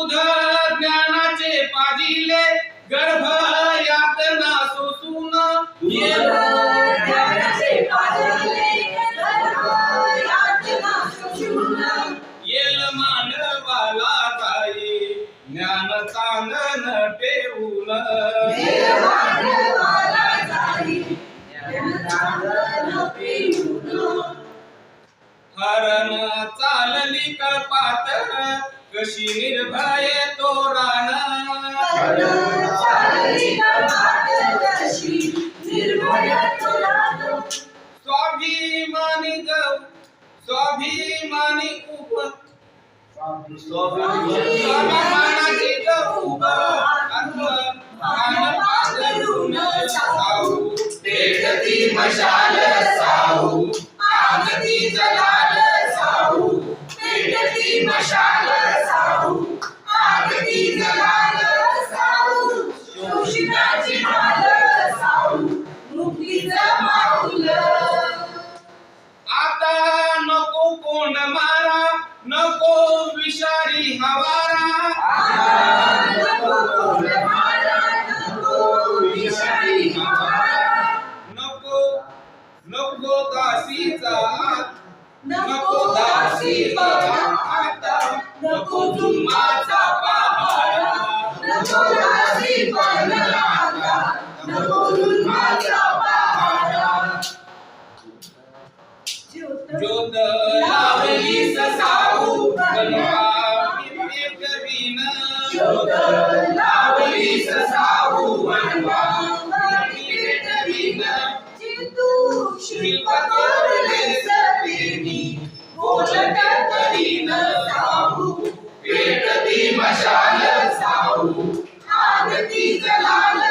दूध ज्ञानाचे पाजिले गर्भ यातना सोसून. येल मानवाला जाई ज्ञान चांगन ठेवून. हरण चालली कपात कशी निर्भय तो स्वाभिमानी जाऊ स्वाभिमानी उप। स्वाभिमानाची उप साऊ पेटती मशाल साऊ आगती जलाल साऊ पेटती मशाल नको विषारी हवारा. नको नको दासीचा नको दासीचा आता नको तुम्हा ज्योत लावली ससाऊ नवीन ज्योत लावली ससाऊ नवीन तू शिल्प कोरले सपिनी बोलत साऊ आरती जलाल